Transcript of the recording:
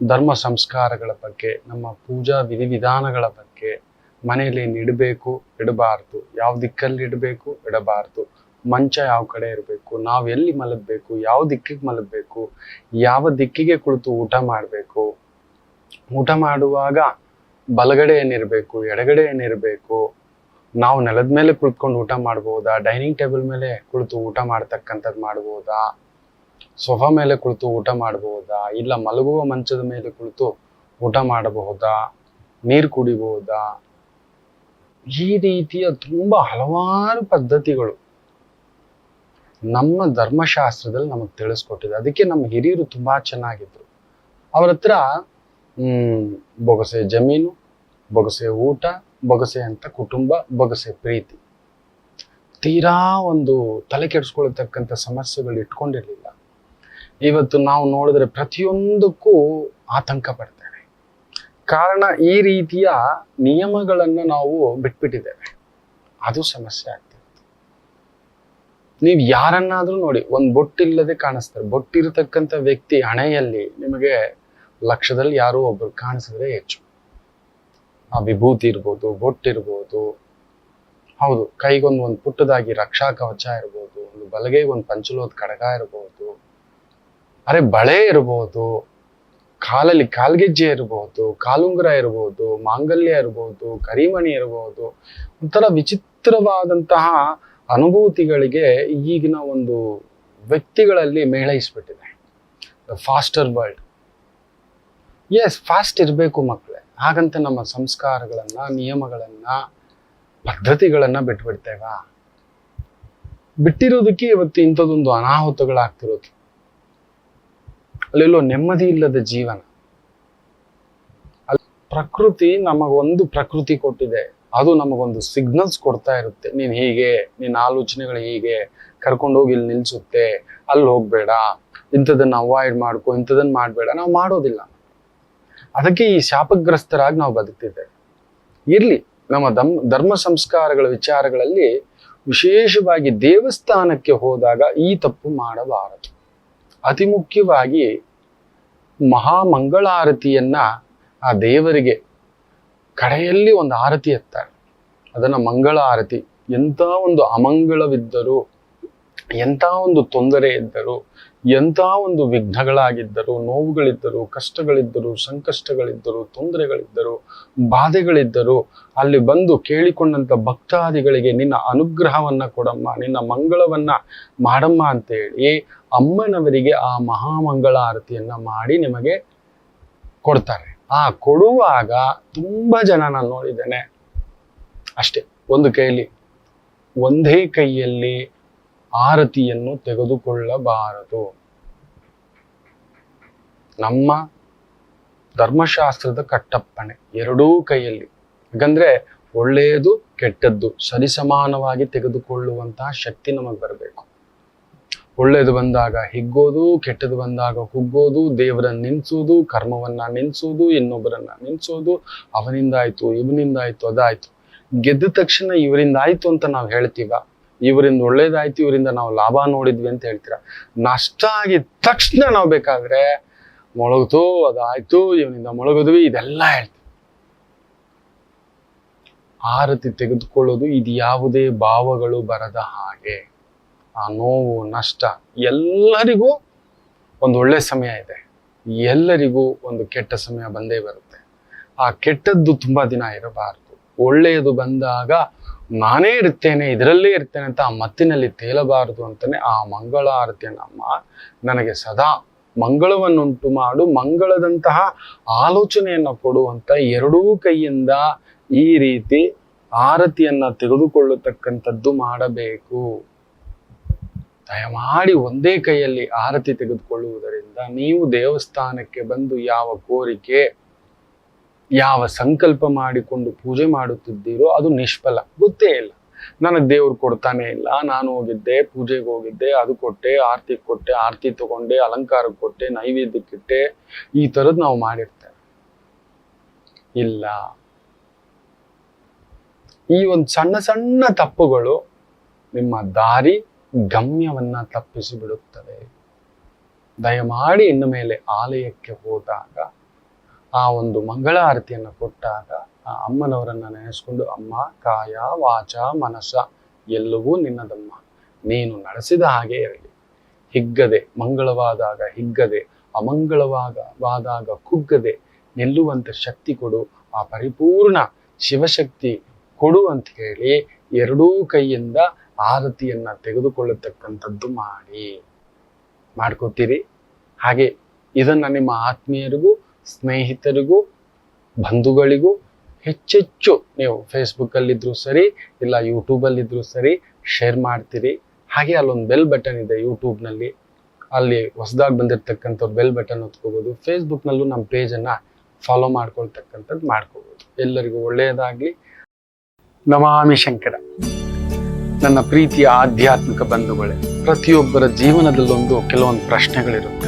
ಧರ್ಮ ಸಂಸ್ಕಾರಗಳ ಬಗ್ಗೆ, ನಮ್ಮ ಪೂಜಾ ವಿಧಿವಿಧಾನಗಳ ಬಗ್ಗೆ ಮನೆಯಲ್ಲಿ ಇಡಬೇಕು, ಇಡಬಾರ್ದು. ಯಾವ ದಿಕ್ಕಲ್ಲಿ ಇಡಬೇಕು, ಇಡಬಾರ್ದು. ಮಂಚ ಯಾವ ಕಡೆ ಇರಬೇಕು, ನಾವು ಎಲ್ಲಿ ಮಲಗಬೇಕು, ಯಾವ ದಿಕ್ಕಿಗೆ ಮಲಗಬೇಕು, ಯಾವ ದಿಕ್ಕಿಗೆ ಕುಳಿತು ಊಟ ಮಾಡಬೇಕು. ಊಟ ಮಾಡುವಾಗ ಬಲಗಡೆ ಏನಿರಬೇಕು, ಎಡಗಡೆ ಏನಿರಬೇಕು, ನಾವು ನೆಲದ ಮೇಲೆ ಕುಳಿತ್ಕೊಂಡು ಊಟ ಮಾಡ್ಬೋದಾ? ಡೈನಿಂಗ್ ಟೇಬಲ್ ಮೇಲೆ ಕುಳಿತು ಊಟ ಮಾಡ್ತಕ್ಕಂಥದ್ದು ಮಾಡ್ಬೋದಾ? ಸೋಫಾ ಮೇಲೆ ಕುಳಿತು ಊಟ ಮಾಡಬಹುದಾ? ಇಲ್ಲ ಮಲಗುವ ಮಂಚದ ಮೇಲೆ ಕುಳಿತು ಊಟ ಮಾಡಬಹುದಾ? ನೀರು ಕುಡಿಬಹುದಾ ಈ ರೀತಿಯ ತುಂಬಾ ಹಲವಾರು ಪದ್ಧತಿಗಳು ನಮ್ಮ ಧರ್ಮಶಾಸ್ತ್ರದಲ್ಲಿ ನಮಗೆ ತಿಳಿಸ್ಕೊಟ್ಟಿದೆ. ಅದಕ್ಕೆ ನಮ್ಮ ಹಿರಿಯರು ತುಂಬಾ ಚೆನ್ನಾಗಿದ್ರು. ಅವ್ರ ಹತ್ರ ಬೊಗಸೆ ಜಮೀನು, ಬೊಗಸೆ ಊಟ, ಬೊಗಸೆ ಅಂತ ಕುಟುಂಬ, ಬೊಗಸೆ ಪ್ರೀತಿ. ತೀರಾ ಒಂದು ತಲೆ ಕೆಡಿಸ್ಕೊಳ್ತಕ್ಕಂಥ ಸಮಸ್ಯೆಗಳು ಇಟ್ಕೊಂಡಿರ್ಲಿಲ್ಲ. ಇವತ್ತು ನಾವು ನೋಡಿದ್ರೆ ಪ್ರತಿಯೊಂದಕ್ಕೂ ಆತಂಕ ಪಡ್ತೇವೆ. ಕಾರಣ ಈ ರೀತಿಯ ನಿಯಮಗಳನ್ನು ನಾವು ಬಿಟ್ಬಿಟ್ಟಿದ್ದೇವೆ. ಅದು ಸಮಸ್ಯೆ ಆಗ್ತಿತ್ತು. ನೀವು ಯಾರನ್ನಾದ್ರೂ ನೋಡಿ, ಒಂದು ಬೊಟ್ಟಿಲ್ಲದೆ ಕಾಣಿಸ್ತಾರೆ. ಬೊಟ್ಟಿರತಕ್ಕಂಥ ವ್ಯಕ್ತಿ ಹಣೆಯಲ್ಲಿ ನಿಮಗೆ ಲಕ್ಷದಲ್ಲಿ ಯಾರೋ ಒಬ್ರು ಕಾಣಿಸಿದ್ರೆ ಹೆಚ್ಚು. ಆ ವಿಭೂತಿ ಇರ್ಬೋದು ಬೊಟ್ಟಿರ್ಬೋದು ಹೌದು, ಕೈಗೊಂದು ಒಂದು ಪುಟ್ಟದಾಗಿ ರಕ್ಷಾ ಕವಚ ಇರ್ಬೋದು, ಒಂದು ಬಲಗೈಗೆ ಒಂದು ಪಂಚಲೋದ್ ಕಡಗ ಇರ್ಬೋದು. ಅರೆ ಬಳೆ ಇರ್ಬೋದು, ಕಾಲಲ್ಲಿ ಕಾಲ್ಗೆಜ್ಜೆ ಇರಬಹುದು ಕಾಲುಂಗುರ ಇರಬಹುದು ಮಾಂಗಲ್ಯ ಇರಬಹುದು ಕರಿಮಣಿ ಇರಬಹುದು ಒಂಥರ ವಿಚಿತ್ರವಾದಂತಹ ಅನುಭೂತಿಗಳಿಗೆ ಈಗಿನ ಒಂದು ವ್ಯಕ್ತಿಗಳಲ್ಲಿ ಮೇಳೈಸ್ಬಿಟ್ಟಿದೆ ಫಾಸ್ಟರ್ ವರ್ಲ್ಡ್ ಎಸ್ ಫಾಸ್ಟ್ ಇರಬೇಕು ಮಕ್ಕಳೇ ಹಾಗಂತ ನಮ್ಮ ಸಂಸ್ಕಾರಗಳನ್ನ, ನಿಯಮಗಳನ್ನ, ಪದ್ಧತಿಗಳನ್ನ ಬಿಟ್ಬಿಡ್ತೇವಾ? ಬಿಟ್ಟಿರೋದಕ್ಕೆ ಇವತ್ತು ಇಂಥದ್ದೊಂದು ಅನಾಹುತಗಳಾಗ್ತಿರೋದು. ಅಲ್ಲೆಲ್ಲೋ ನೆಮ್ಮದಿ ಇಲ್ಲದ ಜೀವನ. ಅಲ್ಲಿ ಪ್ರಕೃತಿ ನಮಗೊಂದು ಪ್ರಕೃತಿ ಕೊಟ್ಟಿದೆ. ಅದು ನಮಗೊಂದು ಸಿಗ್ನಲ್ಸ್ ಕೊಡ್ತಾ ಇರುತ್ತೆ. ನೀನ್ ಹೀಗೆ ನಿನ್ನ ಆಲೋಚನೆಗಳು ಹೀಗೆ, ಕರ್ಕೊಂಡೋಗಿ ಇಲ್ಲಿ ನಿಲ್ಸುತ್ತೆ, ಅಲ್ಲಿ ಹೋಗ್ಬೇಡ, ಇಂಥದನ್ನ ಅವಾಯ್ಡ್ ಮಾಡ್ಕೊ, ಇಂಥದನ್ನ ಮಾಡ್ಬೇಡ, ನಾವು ಮಾಡೋದಿಲ್ಲ. ಅದಕ್ಕೆ ಈ ಶಾಪಗ್ರಸ್ತರಾಗಿ ನಾವು ಬದುಕ್ತಿದ್ದೇವೆ ಇರ್ಲಿ, ನಮ್ಮ ಧಮ್, ಧರ್ಮ ಸಂಸ್ಕಾರಗಳ ವಿಚಾರಗಳಲ್ಲಿ ವಿಶೇಷವಾಗಿ ದೇವಸ್ಥಾನಕ್ಕೆ ಹೋದಾಗ ಈ ತಪ್ಪು ಮಾಡಬಾರದು. ಅತಿ ಮುಖ್ಯವಾಗಿ ಮಹಾಮಂಗಳಾರತಿಯನ್ನ ಆ ದೇವರಿಗೆ ಕಡೆಯಲ್ಲಿ ಒಂದು ಆರತಿ ಎತ್ತಾರೆ. ಅದನ್ನ ಮಂಗಳ ಆರತಿ ಎಂಥ ಒಂದು ಅಮಂಗಳವಿದ್ದರೂ ಎಂಥ ಒಂದು ತೊಂದರೆ ಇದ್ದರೂ, ಎಂಥ ಒಂದು ವಿಘ್ನಗಳಾಗಿದ್ದರು, ನೋವುಗಳಿದ್ದರು, ಕಷ್ಟಗಳಿದ್ದರು, ಸಂಕಷ್ಟಗಳಿದ್ದರು, ತೊಂದರೆಗಳಿದ್ದರು, ಬಾಧೆಗಳಿದ್ದರು, ಅಲ್ಲಿ ಬಂದು ಕೇಳಿಕೊಂಡಂತ ಭಕ್ತಾದಿಗಳಿಗೆ ನಿನ್ನ ಅನುಗ್ರಹವನ್ನ ಕೊಡಮ್ಮ, ನಿನ್ನ ಮಂಗಳವನ್ನ ಮಾಡಮ್ಮ ಅಂತೇಳಿ ಅಮ್ಮನವರಿಗೆ ಆ ಮಹಾಮಂಗಳಾರತಿಯನ್ನ ಮಾಡಿ ನಿಮಗೆ ಕೊಡ್ತಾರೆ. ಆ ಕೊಡುವಾಗ ತುಂಬಾ ಜನ ನಾನು ನೋಡಿದ್ದೇನೆ. ಅಷ್ಟೇ, ಒಂದು ಕೈಯಲ್ಲಿ, ಒಂದೇ ಕೈಯಲ್ಲಿ ಆರತಿಯನ್ನು ತೆಗೆದುಕೊಳ್ಳಬಾರದು. ನಮ್ಮ ಧರ್ಮಶಾಸ್ತ್ರದ ಕಟ್ಟಪ್ಪಣೆ ಎರಡೂ ಕೈಯಲ್ಲಿ. ಯಾಕಂದ್ರೆ ಒಳ್ಳೆಯದು ಕೆಟ್ಟದ್ದು ಸರಿಸಮಾನವಾಗಿ ತೆಗೆದುಕೊಳ್ಳುವಂತಹ ಶಕ್ತಿ ನಮಗೆ ಬರಬೇಕು. ಒಳ್ಳೆಯದು ಬಂದಾಗ ಹಿಗ್ಗೋದು, ಕೆಟ್ಟದ್ದು ಬಂದಾಗ ಕುಗ್ಗೋದು, ದೇವರನ್ನ ನಿನ್ಸೋದು ಕರ್ಮವನ್ನ ನಿನ್ಸೋದು ಇನ್ನೊಬ್ಬರನ್ನ ನಿನ್ಸೋದು ಅವನಿಂದ ಆಯ್ತು ಇವನಿಂದ ಆಯ್ತು ಅದಾಯ್ತು. ಗೆದ್ದ ತಕ್ಷಣ ಇವರಿಂದ ಆಯ್ತು ಅಂತ ನಾವು ಹೇಳ್ತೀವ. ಇವರಿಂದ ಒಳ್ಳೇದಾಯ್ತು, ಇವರಿಂದ ನಾವು ಲಾಭ ನೋಡಿದ್ವಿ ಅಂತ ಹೇಳ್ತೀರಾ? ನಷ್ಟ ಆಗಿದ ತಕ್ಷಣ ನಾವು ಬೇಕಾದ್ರೆ ಮೊಳಗ್ತು ಅದಾಯ್ತು, ಇವನಿಂದ ಮೊಳಗಿದ್ವಿ, ಇದೆಲ್ಲ ಹೇಳ್ತೀವಿ. ಆರತಿ ತೆಗೆದುಕೊಳ್ಳೋದು ಇದು ಯಾವುದೇ ಭಾವಗಳು ಬರದ ಹಾಗೆ. ಆ ನೋವು, ನಷ್ಟ ಎಲ್ಲರಿಗೂ ಒಂದು ಒಳ್ಳೆ ಸಮಯ ಇದೆ. ಎಲ್ಲರಿಗೂ ಒಂದು ಕೆಟ್ಟ ಸಮಯ ಬಂದೇ ಬರುತ್ತೆ. ಆ ಕೆಟ್ಟದ್ದು ತುಂಬಾ ದಿನ ಇರಬಾರದು. ಒಳ್ಳೆಯದು ಬಂದಾಗ ನಾನೇ ಇರ್ತೇನೆ ಇದರಲ್ಲೇ ಇರ್ತೇನೆ ಅಂತ ಆ ಮತ್ತಿನಲ್ಲಿ ತೇಲಬಾರದು ಅಂತಲೇ ಆ ಮಂಗಳ ಆರತಿಯನ್ನ ನನಗೆ ಸದಾ ಮಂಗಳವನ್ನುಂಟು ಮಾಡು, ಮಂಗಳದಂತಹ ಆಲೋಚನೆಯನ್ನು ಕೊಡುವಂಥ ಎರಡೂ ಕೈಯಿಂದ ಈ ರೀತಿ ಆರತಿಯನ್ನ ತೆಗೆದುಕೊಳ್ಳತಕ್ಕಂಥದ್ದು ಮಾಡಬೇಕು. ದಯಮಾಡಿ ಒಂದೇ ಕೈಯಲ್ಲಿ ಆರತಿ ತೆಗೆದುಕೊಳ್ಳುವುದರಿಂದ ನೀವು ದೇವಸ್ಥಾನಕ್ಕೆ ಬಂದು ಯಾವ ಕೋರಿಕೆ ಯಾವ ಸಂಕಲ್ಪ ಮಾಡಿಕೊಂಡು ಪೂಜೆ ಮಾಡುತ್ತಿದ್ದೀರೋ ಅದು ನಿಷ್ಫಲ. ಗೊತ್ತೇ ಇಲ್ಲ. ನನಗೆ ದೇವ್ರು ಕೊಡ್ತಾನೆ ಇಲ್ಲ. ನಾನು ಹೋಗಿದ್ದೆ, ಪೂಜೆಗೆ ಹೋಗಿದ್ದೆ, ಅದು ಕೊಟ್ಟೆ, ಆರತಿ ಕೊಟ್ಟೆ, ಆರತಿ ತಗೊಂಡೆ ಅಲಂಕಾರಕ್ಕೆ ಕೊಟ್ಟೆ ನೈವೇದ್ಯಕ್ಕಿಟ್ಟೆ ಈ ಥರದ್ದು ನಾವು ಮಾಡಿರ್ತೇವೆ. ಇಲ್ಲ. ಈ ಒಂದು ಸಣ್ಣ ಸಣ್ಣ ತಪ್ಪುಗಳು ನಿಮ್ಮ ದಾರಿ ಗಮ್ಯವನ್ನ ತಪ್ಪಿಸಿ ಬಿಡುತ್ತವೆ ದಯಮಾಡಿ ಇನ್ನು ಮೇಲೆ ಆಲಯಕ್ಕೆ ಹೋದಾಗ ಆ ಒಂದು ಮಂಗಳ ಆರತಿಯನ್ನು ಕೊಟ್ಟಾಗ ಆ ಅಮ್ಮನವರನ್ನ ನೆನೆಸ್ಕೊಂಡು, ಅಮ್ಮ, ಕಾಯ, ವಾಚ ಮನಸ ಎಲ್ಲವೂ ನಿನ್ನದಮ್ಮ. ನೀನು ನಡೆಸಿದ ಹಾಗೆ ಇರಲಿ. ಹಿಗ್ಗದೆ, ಮಂಗಳವಾದಾಗ ಹಿಗ್ಗದೆ, ಅಮಂಗಳವಾಗ, ವಾದಾಗ ಕುಗ್ಗದೆ, ನಿಲ್ಲುವಂತ ಶಕ್ತಿ ಕೊಡು. ಆ ಪರಿಪೂರ್ಣ ಶಿವಶಕ್ತಿ ಕೊಡು ಅಂತ ಹೇಳಿ ಎರಡೂ ಕೈಯಿಂದ ಆರತಿಯನ್ನ ತೆಗೆದುಕೊಳ್ಳತಕ್ಕಂಥದ್ದು ಮಾಡಿ. ಮಾಡ್ಕೋತೀರಿ? ಹಾಗೆ ಇದನ್ನ ನಿಮ್ಮ ಆತ್ಮೀಯರಿಗೂ ಸ್ನೇಹಿತರಿಗೂ, ಬಂಧುಗಳಿಗೂ ಹೆಚ್ಚೆಚ್ಚು ನೀವು ಫೇಸ್ಬುಕ್ಕಲ್ಲಿದ್ದರೂ ಸರಿ, ಇಲ್ಲ ಯೂಟ್ಯೂಬಲ್ಲಿದ್ದರೂ ಸರಿ ಶೇರ್ ಮಾಡ್ತೀರಿ. ಹಾಗೆ ಅಲ್ಲೊಂದು ಬೆಲ್ ಬಟನ್ ಇದೆ ಯೂಟ್ಯೂಬ್ನಲ್ಲಿ ಅಲ್ಲಿ ಹೊಸದಾಗಿ ಬಂದಿರತಕ್ಕಂಥವ್ರು ಬೆಲ್ ಬಟನ್ ಹೊತ್ಕೋಬೋದು. ಫೇಸ್ಬುಕ್ನಲ್ಲೂ ನಮ್ಮ ಪೇಜನ್ನು ಫಾಲೋ ಮಾಡ್ಕೊಳ್ತಕ್ಕಂಥದ್ದು ಮಾಡ್ಕೋಬೋದು. ಎಲ್ಲರಿಗೂ ಒಳ್ಳೆಯದಾಗಲಿ. ನಮಾಮಿ ಶಂಕರ ನನ್ನ ಪ್ರೀತಿಯ ಆಧ್ಯಾತ್ಮಿಕ ಬಂಧುಗಳೇ, ಪ್ರತಿಯೊಬ್ಬರ ಜೀವನದಲ್ಲೊಂದು ಕೆಲವೊಂದು ಪ್ರಶ್ನೆಗಳಿರುತ್ತೆ.